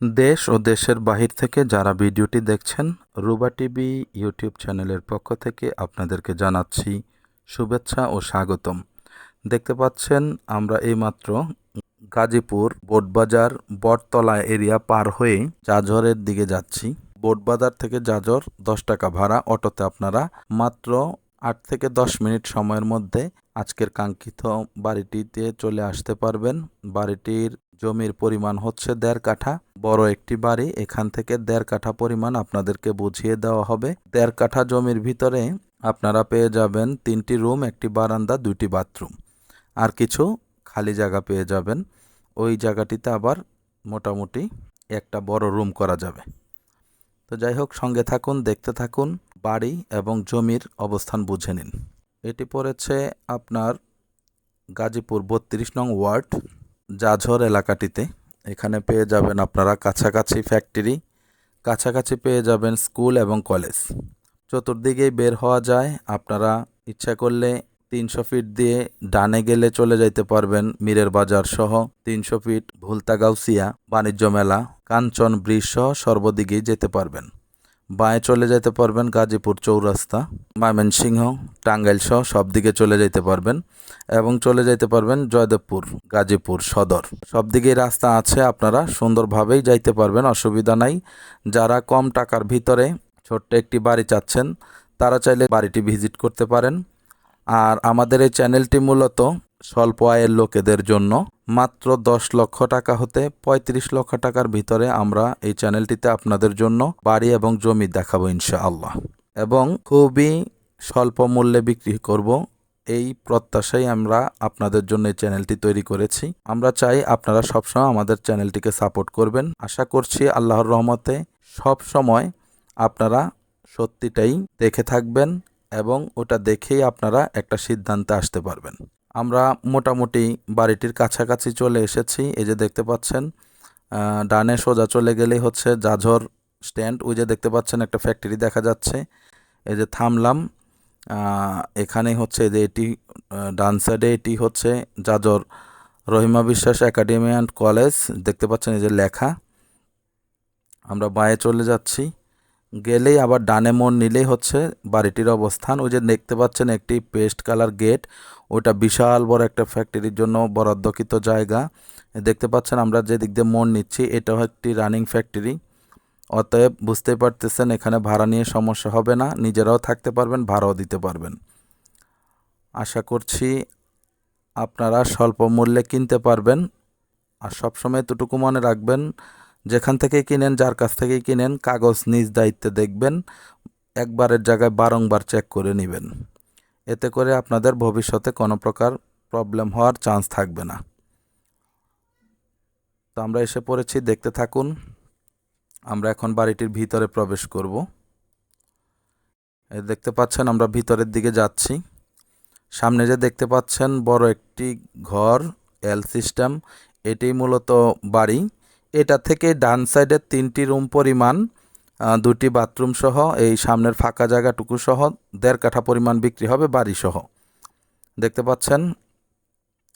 দেশ ও দেশের বাহির থেকে যারা ভিডিওটি দেখছেন, রুবা টিভি ইউটিউব চ্যানেলের পক্ষ থেকে আপনাদেরকে জানাচ্ছি শুভেচ্ছা ও স্বাগতম। দেখতে পাচ্ছেন, আমরা এইমাত্র গাজীপুর বোটবাজার বটতলা এরিয়া পার হয়ে জাজরের দিকে যাচ্ছি। বোটবাজার থেকে জাজর দশ টাকা ভাড়া, অটোতে আপনারা মাত্র আট থেকে দশ মিনিট সময়ের মধ্যে আজকের কাঙ্ক্ষিত বাড়িটিতে চলে আসতে পারবেন। বাড়িটির জমির পরিমাণ হচ্ছে দেড় কাঠা। বড় একটি বাড়ি, এখান থেকে দেড় কাঠা পরিমাণ আপনাদেরকে বুঝিয়ে দেওয়া হবে। দেড় কাঠা জমির ভিতরে আপনারা পেয়ে যাবেন তিনটি রুম, একটি বারান্দা দুইটি বাথরুম। আর কিছু খালি জায়গা পেয়ে যাবেন। ওই জায়গাটিতে আবার মোটামুটি একটা বড় রুম করা যাবে। তো যাই হোক, সঙ্গে থাকুন, দেখতে থাকুন, বাড়ি এবং জমির অবস্থান বুঝে নিন। এটি পড়েছে আপনার গাজীপুর বত্রিশ নং ওয়ার্ড। জাঝর এলাকাটিতে। এখানে পেয়ে যাবেন আপনারা কাছাকাছি ফ্যাক্টরি কাছাকাছি পেয়ে যাবেন স্কুল এবং কলেজ চতুর্দিকেই বের হওয়া যায়। আপনারা ইচ্ছা করলে তিনশো ফিট দিয়ে ডানে গেলে চলে যাইতে পারবেন মীরের বাজার সহ তিনশো ফিট ভুলতাগাউসিয়া বাণিজ্য মেলা, কাঞ্চন ব্রিজ সহ সর্বদিকেই যেতে পারবেন। বাঁয়ে চলে যেতে পারবেন গাজীপুর চৌরাস্তা, ময়মনসিংহ, টাঙ্গাইল সহ সব দিকে চলে যেতে পারবেন এবং চলে যেতে পারবেন জয়দেবপুর, গাজীপুর সদর। সব দিকেই রাস্তা আছে আপনারা, সুন্দরভাবেই যাইতে পারবেন, অসুবিধা নাই। যারা কম টাকার ভিতরে ছোট্ট একটি বাড়ি চাচ্ছেন, তারা চাইলে বাড়িটি ভিজিট করতে পারেন। আর আমাদের এই চ্যানেলটি মূলত স্বল্প আয়ের লোকেদের জন্য মাত্র দশ লক্ষ টাকা হতে পঁয়ত্রিশ লক্ষ টাকার ভিতরে আমরা এই চ্যানেলটিতে আপনাদের জন্য বাড়ি এবং জমি দেখাবো ইনশাআল্লাহ। এবং খুবই স্বল্প মূল্যে বিক্রি করব। এই প্রত্যাশাই আমরা আপনাদের জন্য এই চ্যানেলটি তৈরি করেছি। আমরা চাই আপনারা সবসময় আমাদের চ্যানেলটিকে সাপোর্ট করবেন। আশা করছি আল্লাহর রহমতে সব সময় আপনারা সত্যিটাই দেখে থাকবেন এবং ওটা দেখেই আপনারা একটা সিদ্ধান্তে আসতে পারবেন। আমরা মোটামুটি বাড়িটির কাছাকাছি চলে এসেছি। এই যে দেখতে পাচ্ছেন ডানে সোজা চলে গেলেই হচ্ছে জাঝর স্ট্যান্ড। ওই যে দেখতে পাচ্ছেন একটা ফ্যাক্টরি দেখা যাচ্ছে। এই যে থামলাম এখানেই হচ্ছে যে এটি ডান সাইডে এটি হচ্ছে জাজর রহিমা বিশ্বাস একাডেমি অ্যান্ড কলেজ। দেখতে পাচ্ছেন এই যে লেখা। আমরা বাঁয়ে চলে যাচ্ছি। গেলেই আবার ডানে মোড় নিলেই হচ্ছে বাড়িটির অবস্থান। ওই যে দেখতে পাচ্ছেন একটি পেস্ট কালার গেট। ওটা বিশাল বড় একটা ফ্যাক্টরির জন্য বরাদ্দকৃত জায়গা। দেখতে পাচ্ছেন আমরা যে দিক দিয়ে মোড় নিচ্ছি এটাও একটি রানিং ফ্যাক্টরি। অতএব বুঝতেই পারতেছেন, এখানে ভাড়া নিয়ে সমস্যা হবে না। নিজেরাও থাকতে পারবেন, ভাড়াও দিতে পারবেন। আশা করছি আপনারা স্বল্প মূল্যে কিনতে পারবেন। আর সবসময় এতটুকু মনে রাখবেন যেখান থেকে কিনেন, যার কাছ থেকেই কিনেন, কাগজ নিজ দায়িত্বে দেখবেন, একবারের জায়গায় বারংবার চেক করে নেবেন। এতে করে আপনাদের ভবিষ্যতে কোনো প্রকার প্রবলেম হওয়ার চান্স থাকবে না। তো আমরা এসে পড়েছি, দেখতে থাকুন। আমরা এখন বাড়িটির ভিতরে প্রবেশ করব। দেখতে পাচ্ছেন, আমরা ভিতরের দিকে যাচ্ছি। সামনে যে দেখতে পাচ্ছেন, বড় একটি ঘর এল সিস্টেম এটি মূলত বাড়ি। এটা থেকে ডান সাইডের তিনটি রুম পরিমাণ দুটি বাথরুম সহ, এই সামনের ফাঁকা জায়গাটুকু সহ, দেড় কাঠা পরিমাণ বিক্রি হবে বাড়ি সহ। দেখতে পাচ্ছেন?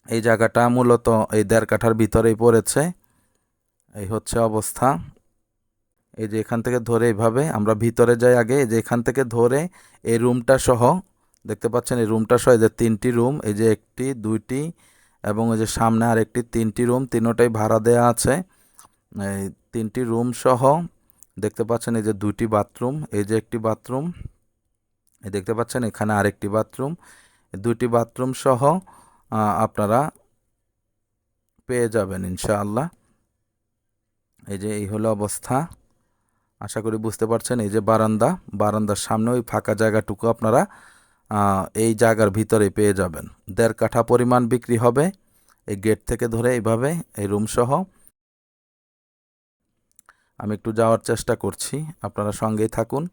এই জায়গাটা মূলত এই দেড় কাঠার ভিতরেই পড়েছে। এই হচ্ছে অবস্থা। এই যে এখান থেকে ধরে এইভাবে, আমরা ভিতরে যাই আগে, এই যে এখান থেকে ধরে এই রুমটা সহ, দেখতে পাচ্ছেন? এই রুমটা সহ, এই যে তিনটি রুম, এই যে একটি, দুইটি, এবং এই যে সামনে আর একটি তিনটি রুম, তিনোটাই ভাড়া দেয়া আছে। তিনটি রুম সহ দেখতে পাচ্ছেন এই যে দুইটি বাথরুম, এই যে একটি বাথরুম, এই দেখতে পাচ্ছেন এখানে আরেকটি বাথরুম দুইটি বাথরুম সহ আপনারা পেয়ে যাবেন ইনশাআল্লাহ। এই যে এই হলো অবস্থা। আশা করি বুঝতে পারছেন, এই যে বারান্দা, বারান্দার সামনে ওই ফাঁকা জায়গাটুকু আপনারা এই জায়গার ভিতরে পেয়ে যাবেন। দেড় কাঠা পরিমাণ বিক্রি হবে, এই গেট থেকে ধরে এইভাবে এই রুম সহ। আমি একটু যাওয়ার চেষ্টা করছি। আপনারা সঙ্গেই থাকুন।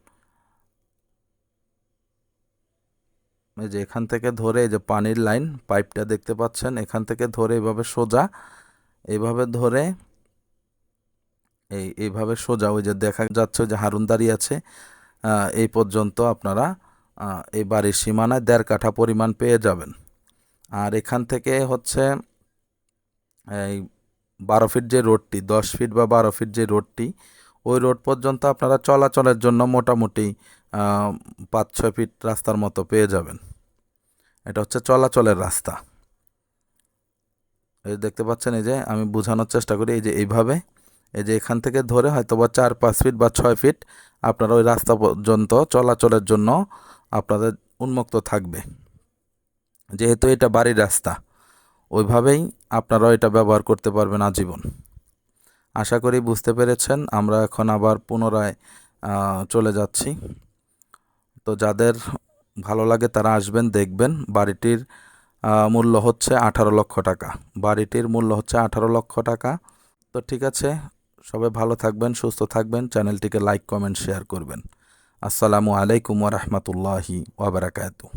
এই যে এখান থেকে ধরে এই যে পানির লাইন, পাইপটা দেখতে পাচ্ছেন, এখান থেকে ধরে এভাবে সোজা এইভাবে ধরে এই, এইভাবে সোজা, ওই যে দেখা যাচ্ছে যে হারুন দাঁড়িয়ে আছে। এই পর্যন্ত আপনারা এই বাড়ির সীমানায় দেড় কাঠা পরিমাণ পেয়ে যাবেন। আর এখান থেকে হচ্ছে, এই বারো ফিট যে রোডটি, দশ ফিট বা বারো ফিট যে রোডটি, ওই রোড পর্যন্ত আপনারা চলাচলের জন্য মোটামুটি পাঁচ, ছয় ফিট রাস্তার মতো পেয়ে যাবেন। এটা হচ্ছে চলাচলের রাস্তা। এই দেখতে পাচ্ছেন, এই যে আমি বোঝানোর চেষ্টা করি, এই যে এইভাবে, এই যে এখান থেকে ধরে হয়তো বা চার, পাঁচ ফিট বা ছয় ফিট আপনারা ওই রাস্তা পর্যন্ত চলাচলের জন্য আপনাদের উন্মুক্ত থাকবে। যেহেতু এটা বাড়ির রাস্তা। ওইভাবেই আপনারা এটা ব্যবহার করতে পারবেন আজীবন। আশা করি বুঝতে পেরেছেন, আমরা এখন আবার পুনরায় চলে যাচ্ছি। তো যাদের ভালো লাগে তারা আসবেন, দেখবেন। বাড়িটির মূল্য হচ্ছে আঠারো লক্ষ টাকা। বাড়িটির মূল্য হচ্ছে আঠারো লক্ষ টাকা। তো ঠিক আছে, সবাই ভালো থাকবেন, সুস্থ থাকবেন। চ্যানেলটিকে লাইক, কমেন্ট, শেয়ার করবেন। আসসালামু আলাইকুম ওরহমতুল্লাহি ওবরাকাতু